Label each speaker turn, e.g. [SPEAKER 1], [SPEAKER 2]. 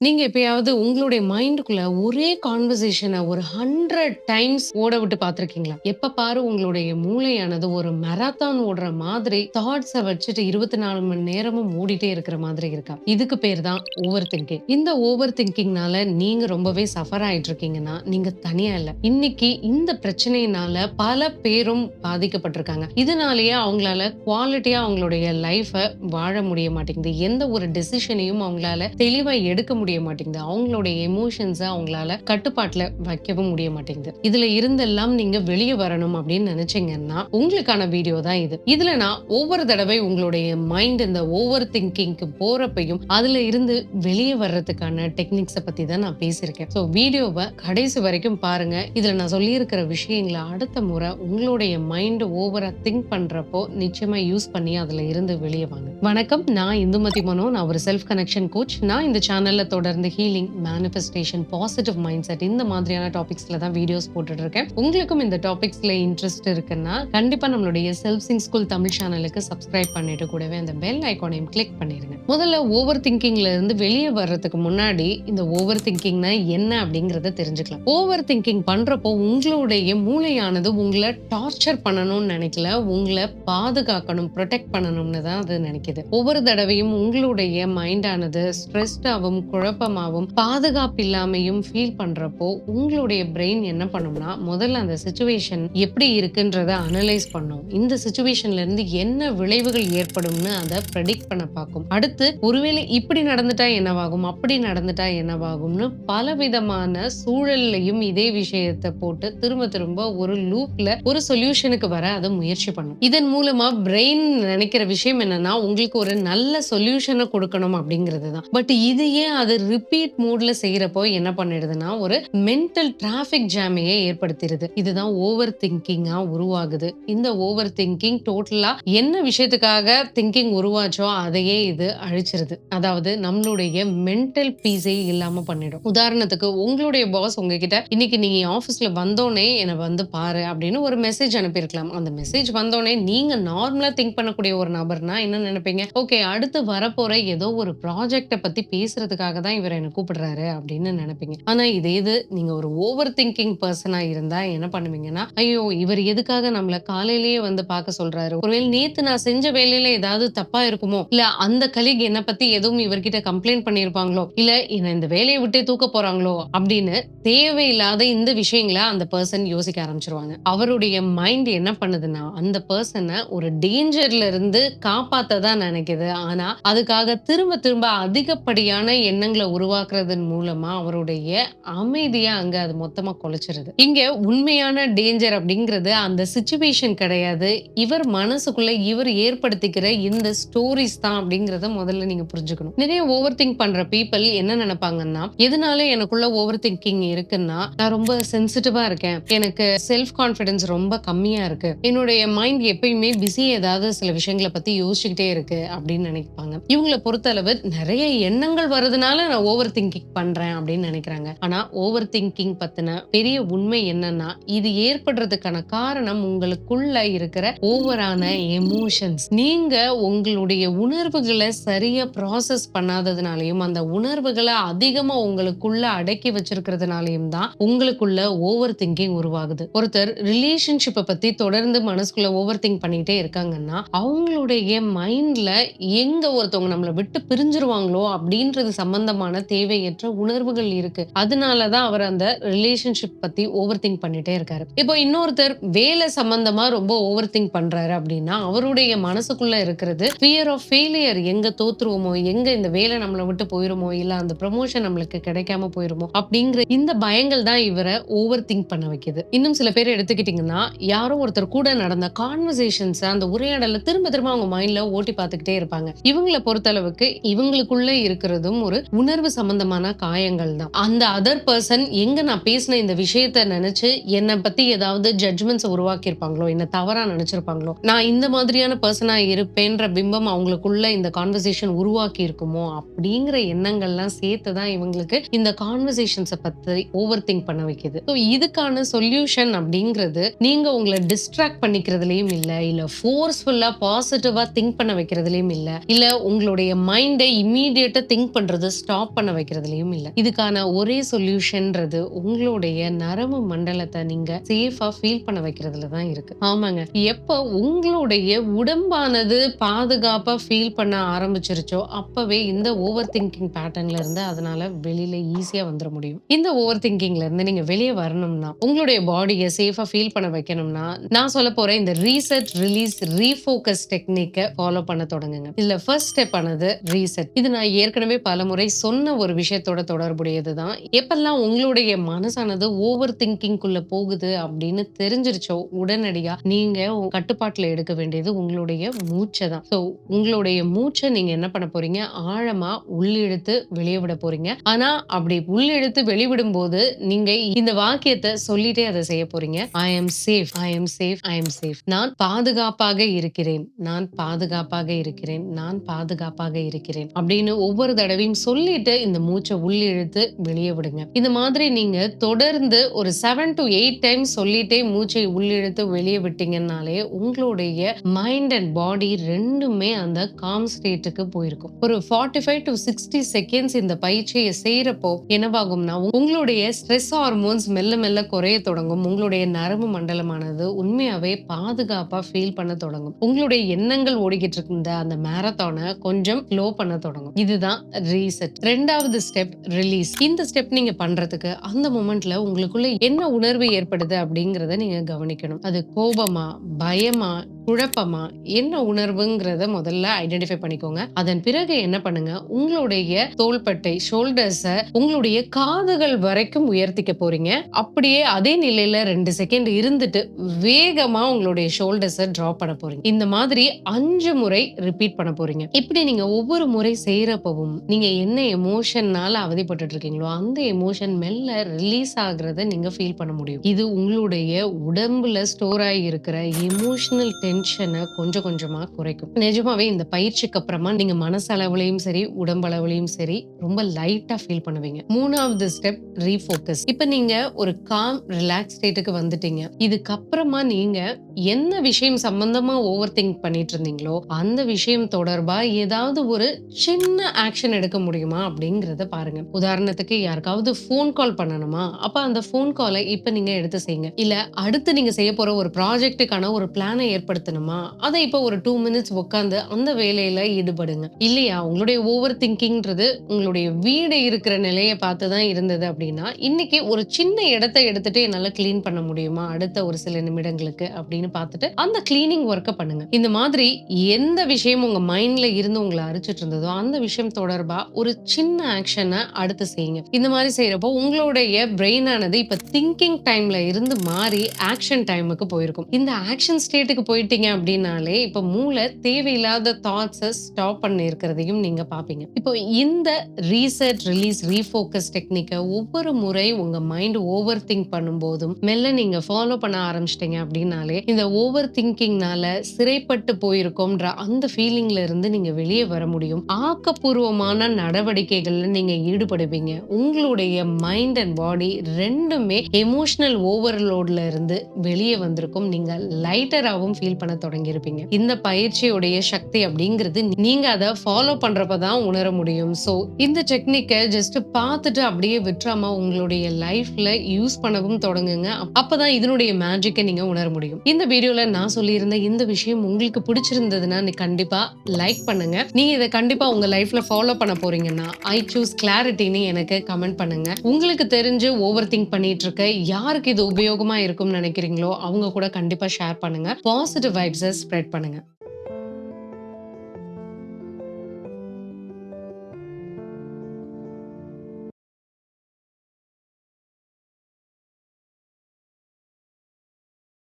[SPEAKER 1] நீங்க எப்பயாவது உங்களுடைய மைண்டுக்குள்ள ஒரே கான்வர்சேஷனை ஒரு ஹண்ட்ரட் டைம்ஸ் ஓட விட்டு பார்த்திருக்கீங்களா? எப்ப பாரு உங்களுடைய மூளையானது ஒரு மெராத்தான் ஓடுற மாதிரி தாட்ஸை வச்சுட்டு இருபத்தி நாலு மணி நேரமும் ஓடிட்டே இருக்கிற மாதிரி இருக்கா? இதுக்கு பேர் தான் ஓவர் திங்கிங் இந்த ஓவர் திங்கிங்னால நீங்க ரொம்பவே சஃபர் ஆயிட்டு இருக்கீங்கன்னா நீங்க தனியா இல்ல. இன்னைக்கு இந்த பிரச்சனையினால பல பேரும் பாதிக்கப்பட்டிருக்காங்க. இதனாலேயே அவங்களால குவாலிட்டியா அவங்களுடைய லைஃபை வாழ முடிய மாட்டேங்குது. எந்த ஒரு டெசிஷனையும் அவங்களால தெளிவா எடுக்க முடியும் முடிய மாட்டேங்குது அவங்களுடைய எமோஷன்ஸை அவங்களால கட்டுப்பாட்டுல வைக்கவும் முடிய மாட்டேங்குது இதுல இருந்தெல்லாம் நீங்க வெளியே வரணும் அப்படின்னு நினைச்சீங்கன்னா உங்களுக்கான வீடியோ தான் இது. இதுல நான் ஒவ்வொரு தடவை உங்களுடைய மைண்ட் இந்த ஓவர் திங்கிங்க்கு போறப்பையும் அதுல இருந்து வெளியே வர்றதுக்கான டெக்னிக்ஸை பத்தி தான் நான் பேசியிருக்கேன். ஸோ வீடியோவை கடைசி வரைக்கும் பாருங்க. இதுல நான் சொல்லியிருக்கிற விஷயங்களை அடுத்த முறை உங்களுடைய மைண்ட் ஓவரா திங்க் பண்றப்போ நிச்சயமா யூஸ் பண்ணி அதுல இருந்து வெளியே வாங்க. வணக்கம். நான் இந்துமதி மனோ. நான் ஒரு செல்ஃப் கனெக்ஷன் கோச் நான் இந்த சேனல்ல தொடர்ந்து healing manifestation positive mind set இந்த மாதிரியான டாபிக்ஸ்ல தான் வீடியோஸ் போட்டுட்டு இருக்கேன் உங்களுக்கும் இந்த டாபிக்ஸ்ல இன்ட்ரெஸ்ட் இருக்குன்னா கண்டிப்பா நம்மளுடைய செல்ஃப் சிங் ஸ்கூல் தமிழ் சேனலுக்கு சப்ஸ்கிரைப் பண்ணிட்டு கூடவே அந்த பெல் ஐக்கானையும் கிளிக் பண்ணிருங்க. முதல்ல ஓவர் திங்கிங்ல இருந்து வெளியே வர்றதுக்கு முன்னாடி இந்த ஓவர் திங்கிங்னா என்ன அப்படிங்கறத தெரிஞ்சுக்கலாம். ஓவர் திங்கிங் பண்றப்போ உங்களுடைய மூளையானது உங்களை டார்ச்சர் பண்ணணும்னு நினைக்கல உங்களை பாதுகாக்கணும் ப்ரொடெக்ட் பண்ணணும்னு தான் அது நினைக்குது. ஒவ்வொரு தடவையும் உங்களுடைய மைண்டானது ஸ்ட்ரெஸ்டாகவும் குழப்பமாகவும் பாதுகாப்பு இல்லாமையும் ஃபீல் பண்றப்போ உங்களுடைய பிரெயின் என்ன பண்ணும்னா முதல்ல அந்த சுச்சுவேஷன் எப்படி இருக்குன்றத அனலைஸ் பண்ணும். இந்த சுச்சுவேஷன்ல இருந்து என்ன விளைவுகள் ஏற்படும்னு அதை ப்ரெடிக்ட் பண்ண பார்க்கும். அடுத்து ஒருவேளை இப்படி நடந்துட்டா என்னவாகும் அப்படி நடந்துட்டா என்னவாகும்னு பலவிதமான சூழல்லையும் இதே விஷயத்தை போட்டு திரும்ப திரும்ப ஒரு லூப்ல ஒரு சொல்யூஷனுக்கு வர அதை முயற்சி பண்ணும். இதன் மூலமா பிரெயின் நினைக்கிற விஷயம் என்னன்னா உங்களுக்கு ஒரு நல்ல சொல்யூஷனை கொடுக்கணும் அப்படிங்கிறது தான். பட் இதையே அது ரிப்பீட் மூட்ல செய்யறப்போ என்ன பண்ணிடுதுன்னா ஒரு மென்டல் டிராபிக் ஜாமையே ஏற்படுத்திடுது. இதுதான் ஓவர் திங்கிங்கா உருவாகுது. இந்த ஓவர் திங்கிங் டோட்டலா என்ன விஷயத்துக்காக திங்கிங் உருவாச்சோ அதையே இது அழிச்சிருது. அதாவது நம்மளுடைய மென்டல் பீஸே இல்லாம பண்ணிடும். உதாரணத்துக்கு உங்களுடைய பாஸ் உங்ககிட்ட இன்னைக்கு நீங்க ஆபீஸ்ல வந்தோடனே என்னை வந்து பாரு அப்படின்னு ஒரு மெசேஜ் அனுப்பியிருக்கலாம். அந்த மெசேஜ் வந்தோடனே நீங்க நார்மலா திங்க் பண்ணக்கூடிய ஒரு நபர்னா என்ன நினைப்பீங்க? ஓகே அடுத்து வரப்போற ஏதோ ஒரு ப்ராஜெக்ட பத்தி பேசுறதுக்காக தான் இவர் என்னை கூப்பிடுறாரு அப்படின்னு நினைப்பீங்க. ஆனா இதே இது நீங்க ஒரு ஓவர் திங்கிங் பர்சனா இருந்தா என்ன பண்ணுவீங்கன்னா ஐயோ இவர் எதுக்காக நம்மளை காலையிலேயே வந்து பார்க்க சொல்றாரு? ஒருவேளை நேத்து நான் செஞ்ச வேலையில ஏதாவது தப்பா இருக்குமோ? இல்ல அந்த கலீக் என்ன பத்தி எதுவும் இவர்கிட்ட கம்ப்ளைண்ட் பண்ணிருப்பாங்களோ இல்ல என்ன இந்த வேலையை விட்டே தூக்க போறாங்களோ? அப்படின்னு தேவையில்லாத இந்த விஷயங்களை அந்த பர்சன் யோசிக்க ஆரம்பிச்சிருவாங்க. அவருடைய மைண்ட் என்ன பண்ணுதுன்னா அந்த பர்சனை ஒரு டேஞ்சர்ல இருந்து காப்பாத்த தான் நினைக்குது. ஆனா அதுக்காக திரும்ப திரும்ப அதிகப்படியான எண்ணங்களை உருவாக்குறதன் மூலமா அவருடைய அமைதியா அங்க அது மொத்தமா குலைச்சிருது. இங்க உண்மையான டேஞ்சர் அப்படிங்கிறது அந்த சுச்சுவேஷன் கிடையாது. இவர் மனசுக்குள்ள இவர் ஏற்படுத்திக்கிற இந்த ஸ்டோரிஸ் தான் அப்படிங்கறத முதல்ல நீங்க புரிஞ்சுக்கணும். நிறைய ஓவர் திங்க் பண்ற பீப்புள் என்ன நினைப்பாங்கன்னா எதனால எனக்குள்ள ஓவர் திங்கிங் இருக்குன்னா நான் ரொம்ப சென்சிட்டிவா இருக்கேன். எனக்கு செல்ஃப் கான்பிடன்ஸ் ரொம்ப கம்மியா இருக்கு. என்னுடைய மைண்ட் எப்பயுமே பிஸி ஏதாவது சில விஷயங்களை பத்தி யோசிச்சுக்கிட்டே இருக்கு அப்படின்னு நினைப்பாங்க. இவங்களை பொறுத்தளவு நிறைய எண்ணங்கள் வருதுனால நான் ஓவர் திங்கிங் பண்றேன் அப்படின்னு நினைக்கிறாங்க. ஆனா ஓவர் திங்கிங் பத்தின பெரிய உண்மை என்னன்னா இது ஏற்படுறதுக்கான காரணம் உங்களுக்குள்ள இருக்கிற ஓவரான எமோஷன்ஸ் நீங்க உங்களுடைய உணர்வுகளை சரியா ப்ராசஸ் பண்ணாததுனாலையும் அந்த உணர்வுகளை அதிகமா உங்களுக்குள்ள அடக்கி வச்சிருக்கிறதுனாலையும் தான் உங்களுக்குள்ள ஓவர் திங்கிங் உருவாகுது. ஒருத்தர் ரிலேஷன்ஷிப்பை பத்தி தொடர்ந்து மனசுக்குள்ள ஓவர் திங்க் பண்ணிட்டே இருக்காங்கன்னா அவங்களுடைய மைண்ட்ல எங்க ஒருத்தவங்க நம்மளை விட்டு பிரிஞ்சிருவாங்களோ அப்படின்றது சம்பந்தமான தேவையற்ற உணர்வுகள் இருக்கு. அதனாலதான் அவர் அந்த ரிலேஷன்ஷிப் பத்தி ஓவர் திங்க் பண்ணிட்டே இருக்காரு. இப்போ இன்னொருத்தர் வேலை சம்பந்தமா ரொம்ப ஓவர் திங்க் பண்றாரு அப்படின்னா அவருடைய மனசுக்குள்ள இருக்கிறது ஃபியர் ஆஃப் ஃபெயிலியர் எங்க தோத்துருவோமோ எங்க இந்த வேலை நம்மளை விட்டு போயிருமோ இல்ல அந்த ப்ரமோஷன் நம்மளுக்கு கிடைக்காம போயிருமோ அப்படிங்கிற இந்த பயங்கள் தான் இவரை ஓவர் திங்க் பண்ண வைக்குது. இன்னும் சில பேர் எடுத்துக்கிட்டீங்கன்னா யாரோ ஒருத்தர் கூட நடந்த கான்வர்சேஷன்ஸ் அந்த உரையாடல திரும்ப திரும்ப அவங்க மைண்ட்ல ஓட்டி பார்த்துக்கிட்டே இருப்பாங்க. இவங்களை பொறுத்தளவுக்கு இவங்களுக்குள்ள இருக்கிறதும் ஒரு உணர்வு சம்பந்தமான காயங்கள் தான். அந்த அதர் பர்சன் எங்க நான் பேசின இந்த விஷயத்த நினைச்சு என்னை பத்தி ஏதாவது ஜட்மெண்ட்ஸ் உருவாக்கி இருப்பாங்களோ என்ன தவறா நினைச்சிருப்பாங்களோ நான் இந்த மாதிரியான பர்சனா இருப்பேன்ற பிம்பம் அவங்களுக்குள்ள இந்த கான்வர்சேஷன் உருவாக்கி இருக்குமோ அப்படிங்கிற எண்ணங்கள்லாம் சேர்த்து தான் இவங்களுக்கு இந்த கான்வர்சேஷன்ஸை பத்தி ஓவர் திங்க் பண்ண வைக்குது. ஸோ இதுக்கான சொல்யூஷன் அப்படிங்கிறது நீங்க உங்களை டிஸ்ட்ராக்ட் பண்ணிக்கிறதுலயும் இல்ல இல்ல ஃபோர்ஸ்ஃபுல்லா பாசிட்டிவா திங்க் பண்ண வைக்கிறதுலயும் இல்ல இல்ல உங்களுடைய மைண்டை இம்மீடியட்டா திங்க் பண்றது ஸ்டாப் பண்ண வைக்கிறதுலயும் இல்லை இதுக்கான ஒரே சொல்யூஷன்றது உங்களுடைய நரம்பு மண்டலத்தை நீங்க சேஃபா ஃபீல் பண்ண வைக்கிறதுல தான் இருக்கு. ஆமாங்க. எப்ப உங்களுடைய உடம்பானது பாதுகாப்பா ஃபீல் பண்ண ஆரம்பிச்சிருச்சோ, அப்பவே இந்த ஓவர் திங்கிங் பேட்டர்ன்ல இருந்து அதனால வெளியில ஈஸியா வந்துட முடியும். இந்த ஓவர் திங்கிங்ல இருந்து நீங்க வெளியே வரணும்னா, உங்களுடைய பாடியை சேஃபா ஃபீல் பண்ண வைக்கணும்னா, நான் சொல்ல போற இந்த ரீசெட், ரிலீஸ், ரீஃபோகஸ் டெக்னிக்கை ஃபாலோ பண்ண தொடங்குங்க. இதுல ஃபர்ஸ்ட் ஸ்டெப் ஆனது ரீசெட். இது நான் ஏற்கனவே பல முறை சொன்ன ஒரு விஷயத்தோட தொடர்புடையது தான். எப்பல்லாம் உங்களுடைய மனசானது ஓவர் திங்கிங்குள்ள போகுது அப்படின்னு தெரிஞ்சிருச்சோ, உடனடியா நீங்க கட்டுப்பாட்டுல எடுக்க வேண்டியது உங்களுடைய மூச்சை தான். ஸோ உங்களுடைய மூச்சை நீங்க என்ன பண்ண போறீங்க, ஆழமா உள்ளிழுத்து வெளிய விட போறீங்க. ஆனா அப்படி உள்ளிழுத்து வெளிவிடும்போது, நீங்க இந்த வாக்கியத்தை சொல்லிட்டே அதை செய்ய போறீங்க. I am safe, I am safe, I am safe. நான் பாதுகாப்பாக இருக்கிறேன், நான் பாதுகாப்பாக இருக்கிறேன், நான் பாதுகாப்பாக இருக்கிறேன். அப்படின்னு ஒவ்வொரு தடவையும் சொல்லிட்டு இந்த மூச்சை உள்ளிழுத்து வெளியே விடுங்க. இந்த மாதிரி நீங்க தொடர்ந்து ஒரு செவன் டு எயிட் டைம் சொல்லிட்டே மூச்சை உள்ளிழுத்து வெளியே விட்டீங்கன்னாலே, உங்களுடைய மைண்ட் அண்ட் பாடி ரெண்டுமே அந்த காம் ஸ்டேட்டுக்கு போயிருக்கும். ஒரு forty five to sixty seconds இந்த பயிற்சியை செய்யறப்போ என்னவாகும்னா, உங்களுடைய ஸ்ட்ரெஸ் ஹார்மோன்ஸ் மெல்ல மெல்ல குறைய தொடங்கும். உங்களுடைய நரம்பு மண்டலமானது உண்மையாவே பாதுகாப்பா ஃபீல் பண்ண தொடங்கும். உங்களுடைய எண்ணங்கள் ஓடிக்கிட்டு இருந்த அந்த மேரத்தானை கொஞ்சம் ஸ்லோ பண்ண தொடங்கும். இதுதான் ரீசெட். ரெண்டாவது ஸ்டெப் ரிலீஸ். இந்த ஸ்டெப் நீங்க பண்றதுக்கு அந்த மூமெண்ட்ல உங்களுக்குள்ள என்ன உணர்வு ஏற்படுது அப்படிங்கிறத நீங்க கவனிக்கணும். அது கோபமா, பயமா, குழப்பமா, என்ன உணர்வுங்கிறத முதல்ல ஐடென்டிஃபை பண்ணிக்கோங்க. அதன் பிறகு என்ன பண்ணுங்க, உங்களுடைய தோள்பட்டை, ஷோல்டர்ஸ உங்களுடைய காதுகள் வரைக்கும் உயர்த்திக்க போறீங்க. அப்படியே அதே நிலையில ரெண்டு செகண்ட் இருந்துட்டு, வேகமா உங்களுடைய ஷோல்டர்ஸ டிரா பண்ண போறீங்க. இந்த மாதிரி அஞ்சு முறை ரிப்பீட் பண்ண போறீங்க. இப்படி நீங்க ஒவ்வொரு முறை செய்யறப்பவும் நீங்க என்ன எமோஷன்னால அவதிப்பட்டு இருக்கீங்களோ, அந்த எமோஷன் மெல்ல ரிலீஸ் ஆகுறத நீங்க ஃபீல் பண்ண முடியும். இது உங்களுடைய உடம்புல ஸ்டோர் ஆகி இருக்கிற எமோஷனல் டென்ஷனை கொஞ்சம் கொஞ்சமா குறைக்கும். நிஜமாவே இந்த பயிற்சிக்கு அப்புறமா நீங்க மனசளவுலையும் சரி, உடம்பளவுலையும் சரி, ரொம்ப லைட்டா ஃபீல் பண்ணுவீங்க. மூணாவது ஸ்டெப் ரீஃபோக்கஸ் இப்ப நீங்க ஒரு காம், ரிலாக்ஸ் ஸ்டேட்டுக்கு வந்துட்டீங்க. இதுக்கப்புறமா நீங்க என்ன விஷயம் சம்பந்தமா ஓவர் திங்க் பண்ணிட்டு இருந்தீங்களோ, அந்த விஷயம் தொடர்பா ஏதாவது ஒரு சின்ன ஆக்ஷன் எடுக்க முடியும் அப்படிங்கிறத பாருங்க. உதாரணத்துக்கு யாருக்காவது ஃபோன் கால் பண்ணணுமா? அப்ப அந்த ஃபோன் காலை இப்ப நீங்க எடுத்து செய்யுங்க. இல்ல அடுத்து நீங்க செய்ய போற ஒரு ப்ராஜெக்ட்டுக்கான ஒரு பிளான ஏற்படுத்தணுமா? அதை இப்ப ஒரு டூ மினிட்ஸ் உட்கார்ந்து அந்த வேலையில ஈடுபடுங்க. இல்லையா உங்களுடைய ஓவர் திங்கிங்றது உங்களுடைய வீடு இருக்கிற நிலைய பார்த்து தான் இருந்தது அப்படின்னா, இன்னைக்கு ஒரு சின்ன இடத்த எடுத்துட்டு என்னால கிளீன் பண்ண முடியுமா? அடுத்த ஒரு சில நிமிடங்களுக்கு அப்படின்னு பார்த்துட்டு, அந்த கிளீனிங் ஒர்க்கை பண்ணுங்க. இந்த மாதிரி எந்த விஷயம் உங்க மைண்ட்ல இருந்து உங்களை அரிச்சிட்டு இருந்ததோ, அந்த விஷயம் தொடர்பா ஒரு சின்ன ஆக்ஷனை அடுத்து செய்யுங்க. இந்த மாதிரி செய்யறப்போ உங்களுடைய பிரெயின் ஆனது இப்ப திங்கிங் டைம்ல இருந்து மாறி ஆக்ஷன் டைமுக்கு போயிருக்கும். இந்த ஆக்ஷன் ஸ்டேட்டுக்கு போயிட்டீங்க அப்படின்னாலே, இப்ப மூளை தேவையில்லாத தாட்ஸை ஸ்டாப் பண்ணி இருக்கிறதையும் நீங்க பார்ப்பீங்க. இப்போ இந்த ரீசெட், ரிலீஸ், ரீஃபோகஸ் டெக்னிக்கை ஒவ்வொரு முறை உங்க மைண்ட் ஓவர் திங்க் பண்ணும்போதும், மெல்ல நீங்க ஃபாலோ பண்ண ஆரம்பிச்சிட்டீங்க அப்படின்னாலே, இந்த ஓவர் திங்கிங்னால சிறைப்பட்டு போயிருக்கோம்ன்ற அந்த ஃபீலிங்ல இருந்து நீங்க வெளியே வர முடியும். ஆக்கப்பூர்வமான நடவடிக்கை நடவடிக்கைகள்ல நீங்க ஈடுபடுவீங்க. உங்களுடைய மைண்ட் அண்ட் பாடி ரெண்டுமே எமோஷனல் ஓவர்லோட்ல இருந்து வெளியே வந்திருக்கும். நீங்க லைட்டராவும் ஃபீல் பண்ண தொடங்கியிருப்பீங்க. இந்த பயிற்சியுடைய சக்தி அப்படிங்கிறது நீங்க அதை ஃபாலோ பண்ணுறப்ப தான் உணர முடியும். ஸோ இந்த டெக்னிக்க ஜஸ்ட் பார்த்துட்டு அப்படியே விட்டுறாம உங்களுடைய லைஃப்ல யூஸ் பண்ணவும் தொடங்குங்க. அப்போதான் இதனுடைய மேஜிக்கை நீங்க உணர முடியும். இந்த வீடியோல நான் சொல்லியிருந்த இந்த விஷயம் உங்களுக்கு பிடிச்சிருந்ததுன்னா, நீ கண்டிப்பா லைக் பண்ணுங்க. நீங்கள் இதை கண்டிப்பா உங்க லைஃப்ல ஃபாலோ பண்ண போறீங்கன்னா, ஐ சூஸ் கிளாரிட்டின்னு எனக்கு கமெண்ட் பண்ணுங்க. உங்களுக்கு தெரிஞ்சு ஓவர் திங்க் பண்ணிட்டு இருக்க யாருக்கு இது உபயோகமா இருக்கும்னு நினைக்கிறீங்களோ, அவங்க கூட கண்டிப்பா ஷேர் பண்ணுங்க. பாசிட்டிவ் வைப்ஸை ஸ்ப்ரெட் பண்ணுங்க.